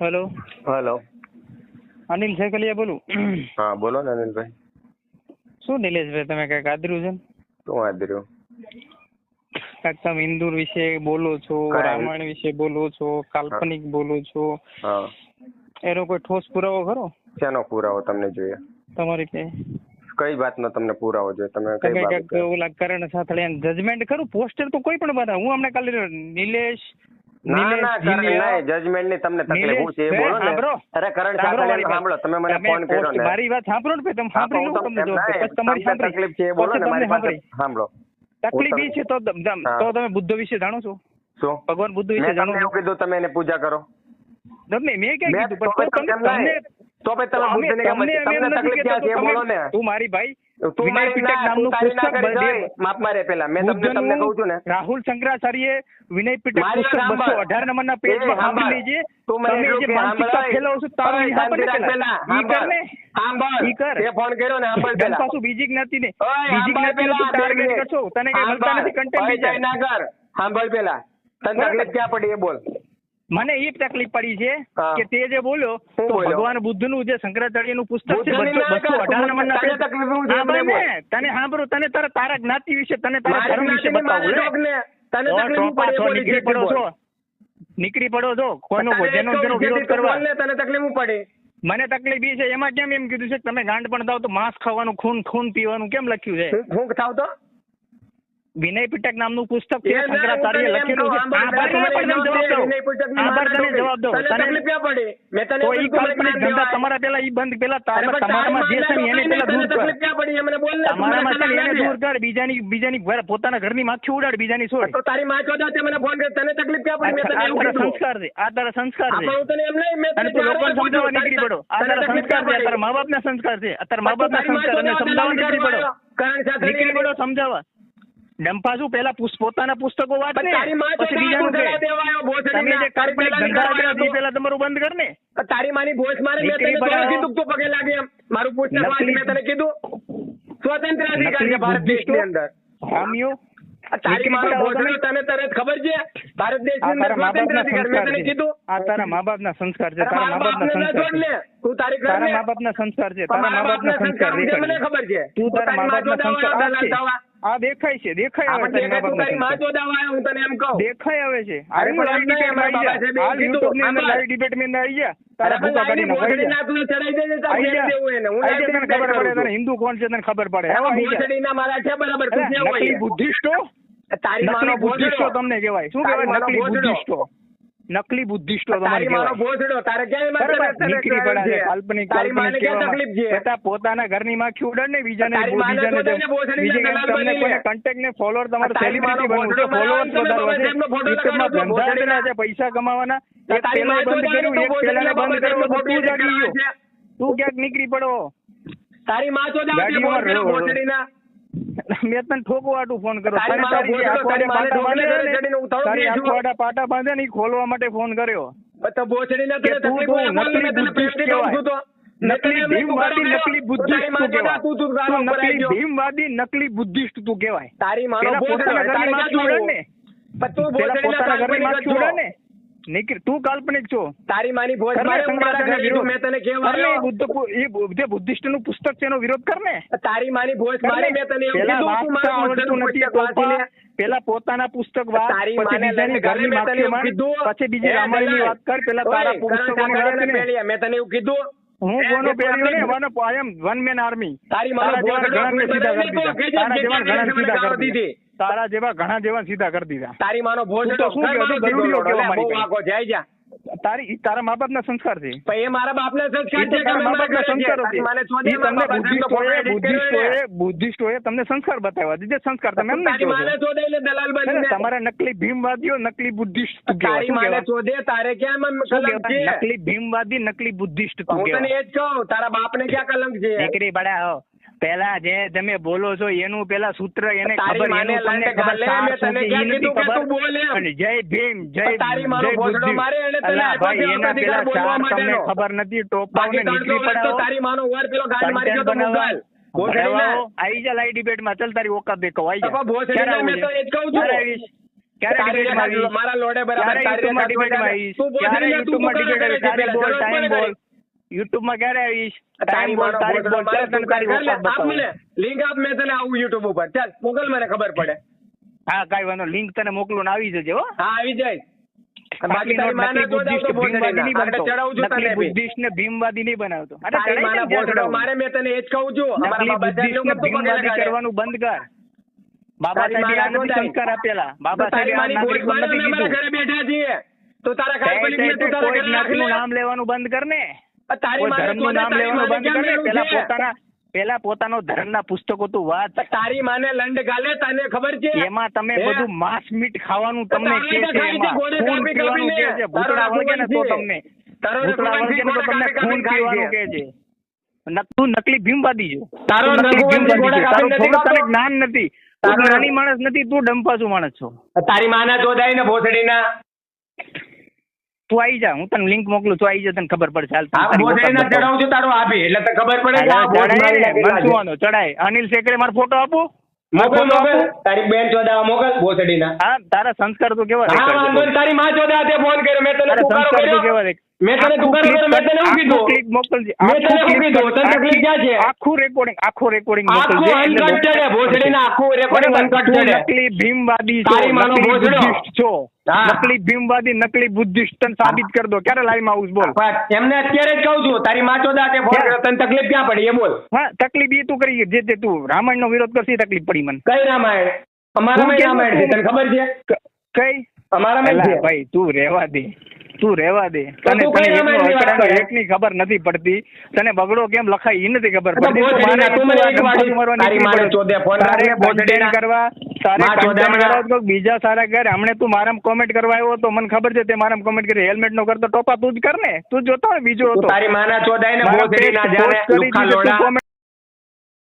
Hello. Hello. Anil સેકલિયા બોલું. હા બોલો ને અનિલભાઈ. શું નિલેશભાઈ તમે કંઈક આદર્યું છે? શું આદર્યું? કંઈક તમે ઇન્દુર વિશે બોલો છો રામાયણ વિશે બોલો છો કાલ્પનિક બોલો છો. એનો કોઈ ઠોસ પુરાવો ખરો? શેનો પુરાવો તમને જોઈએ? તમારી કઈ કઈ વાતનો તમને પુરાવો જોઈએ? તમે કઈ બાબત? ઓલા કરણ સાથે જજમેન્ટ કરું પોસ્ટર તો કોઈ પણ બનાવ. હું હમણાં કાલે નિલેશ તકલીફ. છે તમે તો તમે બુદ્ધ વિશે જાણો છો? શું? ભગવાન બુદ્ધ વિશે જાણો છો? તમે એને પૂજા કરો. તમે મેં ક્યાં કીધું? તો તમે તમને તો તમે તમને તકલીફ છે? બોલો ને. તું મારી ભાઈ રાહુલ શંકરાચાર્ય વિનય પીટક પુસ્તક બસો અઢાર નંબરના પેજ પર સાંભળી લેજે. બીજી જ્ઞાતિ ને. બીજી જ્ઞાતિ ને તું તને કઈ મળતા ના કર. સાંભળ પેલા. તને તકલીફ ક્યાં પડી એ બોલ. મને એ તકલીફ પડી છે કે તે જે બોલ્યો તો ભગવાન બુદ્ધનું જે શંકરાચાર્યનું પુસ્તક છે તને સાંભળો તને તારા તારા જ્ઞાતિ વિશે તને તારા ધર્મ વિશે બતાવું નીકળી પડો છો. નીકળી પડો છો. કોઈનો જેનો વિરોધ કરવા. તને તકલીફ પડે? મને તકલીફ એ છે એમાં કેમ એમ કીધું છે તમે ગાંડ પણ થાવ તો માંસ ખાવાનું ખૂન ખૂન પીવાનું કેમ લખ્યું છે? હું થાવ તો? વિનય નામનું પુસ્તક છે શંકરાચાર્ય લખેલું છે. આ તમે જવાબ દો. તમે ધંધા તમારા પેલા ઈ બંધ પેલા તમારામાં જે છે એને પેલા દૂર કર. તમારામાં છે એને દૂર કર. બીજાની બીજાની પોતાના ઘરની માખી ઉડાડ બીજાની છોડ તારી માં ચોદા તે મને ફોન કર તને તકલીફ ક્યાં પડી? મે તને એવું સંસ્કાર છે આ તારા સંસ્કાર દે હું તને એમ સમજાવવા નીકળી પડો. આ તારા સંસ્કાર દે તારા મા બાપના સંસ્કાર છે. તારા મા બાપના સંસ્કાર અને સમજાવવા નીકળી પડો નીકળી પડો સમજાવવા. ડંપાસુ પહેલા પોતાના પુસ્તકો વાંચે પછી તમારું બંધ કર ને. તારી માની ભોસ મારે કીધું તો પગે લાગે મારું પુસ્તક મેં તને કીધું. સ્વતંત્ર અધિકાર ભારત દેશની. અંદર અંદર સ્વતંત્ર કીધું. તારા મા બાપ ના સંસ્કાર છે. તારા મા-બાપના સંસ્કાર છે. તું તારી તારા મા-બાપના સંસ્કાર છે. તારા મા-બાપના સંસ્કાર છે. તું તારા મા-બાપના સંસ્કાર છે. આ દેખાય છે દેખાય આવે છે તારી માં ચોદાવા આવ્યો હું તને એમ કહું. દેખાય આવે છે. અરે પણ એમ નહીં બાબા સાહેબ આ યુટ્યુબની અંદર લાઈવ ડિબેટની અંદર આવી ગયા તારા ભૂકા કરીને મોઢડી ના તું ચડાઈ દેજે તારે જેમ દેવું એને. હું લાઈવ તને ખબર પડે તને હિન્દુ કોણ છે તને ખબર પડે. મોઢડી ના મારા છે બરાબર તું કેવું હોય બુદ્ધિસ્ટો તારી માનો બુદ્ધિસ્ટો તમને કહેવાય. શું કહેવાય? નકલી બુદ્ધિસ્ટો નકલી બુદ્ધિસ્ટો પોતાના ઘરની માં ઉડડ ને બીજાને પૈસા કમાવાના. તું ક્યાંક નીકળી પડો. તારી માં મેં તને ઠોકવાટું ફોન કર્યો. તારી પાટા બાંધે ને ખોલવા માટે ફોન કર્યો. તો બોચડી ના તને તકલીફ હોય નકલી બુદ્ધિસ્ટ કહેવાય. નકલી ભીમવાદી નકલી બુદ્ધિસ્ટ તું તું નકલી ભીમવાદી નકલી બુદ્ધિસ્ટ તું કહેવાય. તારી માનો બોચડી ના તને છોડે ને. તું બોચડી ના તને છોડે ને. તું કાલ્પનિક છો? તારી માની ભોજ બુદ્ધિસ્ટનું પુસ્તક છે એનો વિરોધ કર ને. તારી માની ભોજ મારે મેં તને એવું પેલા પોતાના પુસ્તક વાત પછી બીજી રામાયણની વાત કર પેલા તારા પુસ્તક મેં તને એવું કીધું હું ગોનો પહેર્યો ને one I am one man army તારી મારા જેવા ઘણા સીધા કરી દીધી. તારા જેવા ઘણા જેવા સીધા કરી દીધા. તારી માનો ભોજ તો શું કેવું જરૂરી કેવા મારી જાય જા. તારી તારા મા બાપ ના સંસ્કાર છે એ મારા બાપ ના સંસ્કાર છે તારા મા બાપ ના સંસ્કાર છે. તમને બુદ્ધિસ્ટોએ બુદ્ધિસ્ટોએ બુદ્ધિસ્ટોએ તમને સંસ્કાર બતાવ્યા. જે સંસ્કાર તમે એમ નહીં તમારા નકલી ભીમવાદીઓ નકલી બુદ્ધિસ્ટ તારે ક્યાં નકલી ભીમવાદી નકલી બુદ્ધિસ્ટ તું એ જ કહું તારા બાપ ને ક્યાં કલંક છે? દીકરી બડા પેલા જે તમે બોલો છો એનું પેલા સૂત્ર એને ખબર એનું તમને ખબર તને કીધું કે તું બોલે જય ભીમ જય તારી મારો બોલડો મારે અને તને ભાઈ એના પેલા ચાર તમને ખબર નથી ટોપ પર નીકળી પડાવો. તારી માનો વાર પેલો ગાડી મારી ગયો તો મુકાલ આવી જા લાઈ ડિબેટમાં ચાલ તારી ઓકાત દેખો આવી જા. ભોસડી મેં તો એ જ કહું છું. મારા લોડે બરાબર તારી ડિબેટમાં આવીશ? તું બોલ ટાઈમ બોલ. YouTube માં ક્યારે આવીશ? ટાઈમ બોલ તારીખ બોલ ચાલ તને તારીખ આપ મને લિંક આપ મેં તને આવું યુટ્યુબ ઉપર. ચાલ મોકલ મને ખબર પડે. હા કાઈ વાંધો લિંક તને મોકલું ને આવી જજે હો. હા આવી જાય. બાકી તારી માના નકલી જોડાવ તો બુદ્ધિસ્ટ ભીમવાદી નહીં આગળ ચડાવું છું તને બુદ્ધિસ્ટ ને ભીમવાદી નહીં બનાવતો. અરે તારી માના દે જ્યાં બોધડો ચડાવવું. મારે મેં તને એ જ કહું છું. અમારા નકલી બાબા સાહેબ બુદ્ધિસ્ટ ને નું બધું પકડી ભીમવાદી કરવાનું બંધ કર. બાબા સાહેબે. સંસ્કાર આપેલા. સાહેબે ઘરે બેઠા છીએ. તો તારા કાઈ કાલ્પનિકને તે- તારા ઘરે. નામ લેવાનું બંધ કર ને. તારી ધર્મનું નામ લેવાનું બંધ કર કેમ ને લેવું પેલા? પોતાના પેલા પોતાનો ધર્મના પુસ્તકો તું વાત તારી માને લંડ ગાલે તને ખબર છે? એમાં તમે બધું માંસ મીટ ખાવાનું તમને કે છે એમાં. ગોળે ખૂન કાપી પીવાનું કે છે? તારો ભૂતળા વળગે ને તો તમને. તારો ભૂતળા વળગે ને તો તમને ખૂન પીવાનું કે છે? તું નકલી ભીમવાદી છો. તારો નકલી ભીમવાદી ગોળે તારું કાપીને થોડું તને જ્ઞાન નથી. તું જ્ઞાની માણસ નથી તું ડંપાસુ માણસ છો. તારી માના ચોદાઈ ને ભોસડીના. તું આવી જા હું તને લિંક મોકલું તું આવી જા તને ખબર પડશે. હાલ આ તારી ભોસડીના ચડાવું છું તારું આપી એટલે તને ખબર પડે કે આ હાલો, ચડાય મારી અનિલ શેકરે મારો ફોટો આપું? મોકલ મોકલ. તારી બેન ચોદા મોકલ ભોસડીના હા તારા સંસ્કાર તો કેવા તારી માં ચોદા તે ફોન કર્યો મેં તને સંસ્કાર તો કેવા? મેં તને આખું મેં તને શું કીધું? clip મોકલજે. મેં તને શું કીધું? તને તકલીફ ક્યાં છે? આખું recording આખું recording મોકલજે. એટલે uncut લોકો- ચડે, આખું recording બરાબર. ચડે. નકલી ભીમવાદી તારી માનો ભોસડો. બુદ્ધિસ્ટ છો. નકલી ભીમવાદી નકલી બુદ્ધિસ્ટ તને સાબિત કરી દો. ક્યારે લાઈવમાં આવું બોલ. એમને અત્યારે જ કહું છું તારી માચો ચોદા તે ફોન તને તકલીફ ક્યાં પડી? એ બોલ. હા તકલીફ એ તું કરી જે તે તું રામાયણ નો વિરોધ કરશે તકલીફ પડી મને. કઈ રામાયણ? અમારા રામાયણ છે. તને ખબર છે? કઈ? અમારા ભાઈ તું રહેવા દે. તું રહેવા દે. તને એકનો ખબર નથી પડતી. તને બગડો કેમ લખાય એ નથી ખબર પડતી. કરવા બીજા સારા ઘર. હમણે તું મારા કોમેન્ટ કરવા આવ્યો તો મને ખબર છે તે મારા કોમેન્ટ કરી. હેલ્મેટ નો કરતો ટોપા તું જ કર ને. તું જોતો બીજો હતો. તારી માના ચોદાય ને